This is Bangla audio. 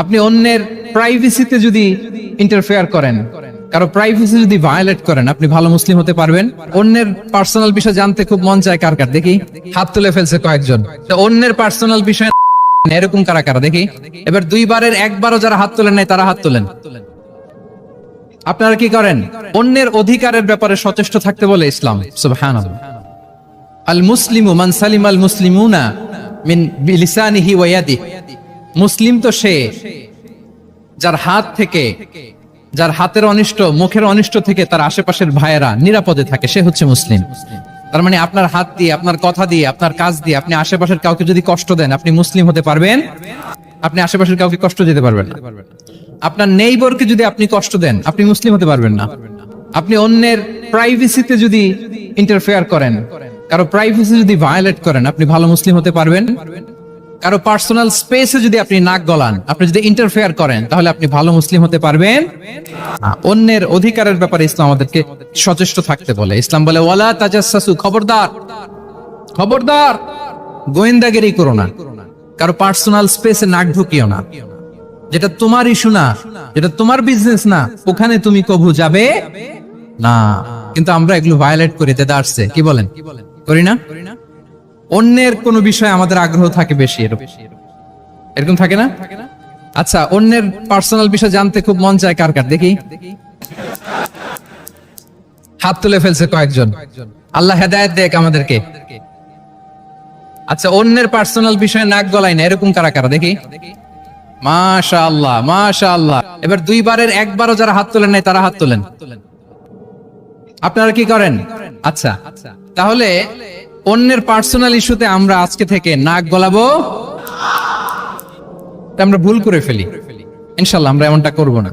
আপনি অন্যের প্রাইভেসিতে যদি ইন্টারফেয়ার করেন, কারও প্রাইভেসি যদি ভায়োলেট করেন, আপনি ভালো মুসলিম হতে পারবেন। অন্যের পার্সোনাল বিষয় জানতে খুব মন চায় কার কার। দেখি, হাত তুলে ফেলছে কয়েকজন। অন্যের পার্সোনাল বিষয় এরকম কারা কারা? দেখি, এবার দুইবারের একবারও যারা হাত তোলেন নাই, তারা হাত তোলেন। আপনারা কি করেন? অন্যের অধিকারের ব্যাপারে সচেষ্ট থাকতে বলে ইসলাম। আল মুসলিমু মান সালিম আল মুসলিমুনা মিন বিলিসানিহি ওয়া ইয়াদিহি। মুসলিম তো সে, যার হাত থেকে, যার হাতের অনিষ্ট, মুখের অনিষ্ট থেকে তার আশেপাশের ভাইয়েরা নিরাপদে থাকে, সে হচ্ছে মুসলিম। তার মানে আপনার হাত দিয়ে, আপনার কথা দিয়ে, আপনার কাজ দিয়ে, আপনি আশেপাশের কাউকে যদি কষ্ট দেন, আপনি মুসলিম হতে পারবেন? আপনি আশেপাশের কাউকে কষ্ট দিতে পারবেন না। আপনার নেইবরকে যদি আপনি কষ্ট দেন, আপনি মুসলিম হতে পারবেন না। আপনি অন্যের প্রাইভেসিতে যদি ইন্টারফেয়ার করেন, কারও প্রাইভেসি যদি ভায়োলেট করেন, আপনি ভালো মুসলিম হতে পারবেন? কারও পার্সোনাল স্পেসে যদি আপনি নাক গলান, আপনি যদি ইন্টারফেয়ার করেন, তাহলে আপনি ভালো মুসলিম হতে পারবেন। অন্যের অধিকারের ব্যাপারে ইসলাম আমাদেরকে সচেষ্ট থাকতে বলে। ইসলাম বলে, ওয়ালা তাজাসসু খবরদার খবরদার, গোয়েন্দাগিরি করো না। কারও পার্সোনাল স্পেসে নাক ঢুকিও না। যেটা তোমার ইস্যু না, যেটা তোমার বিজনেস না, ওখানে তুমি কবু যাবে না। কিন্তু আমরা এগুলো ভায়োলেট করি দেদারসে কি বলেন? করি না? অন্যের কোনো বিষয়ে আমাদের আগ্রহ থাকে বেশি এরকম। এরকম থাকে না? আচ্ছা অন্যের পার্সোনাল বিষয় জানতে খুব মন চায় কার কার? দেখি। হাত তুলে ফেলছে কয়েকজন। আল্লাহ হেদায়েত দেখ আমাদেরকে। আচ্ছা অন্যের পার্সোনাল বিষয়ে নাক গলাই না, এরকম কারা কারা? দেখি। মাশা আল্লাহ মাশা আল্লাহ এবার দুইবারের একবারও যারা হাত তোলেন নাই, তারা হাত তোলেন। আপনারা কি করেন? আচ্ছা তাহলে অন্যের পার্সোনাল ইস্যুতে আমরা আজকে থেকে নাক গলাবো। আমরা ভুল করে ফেলি। ইনশাল্লাহ আমরা এমনটা করব না।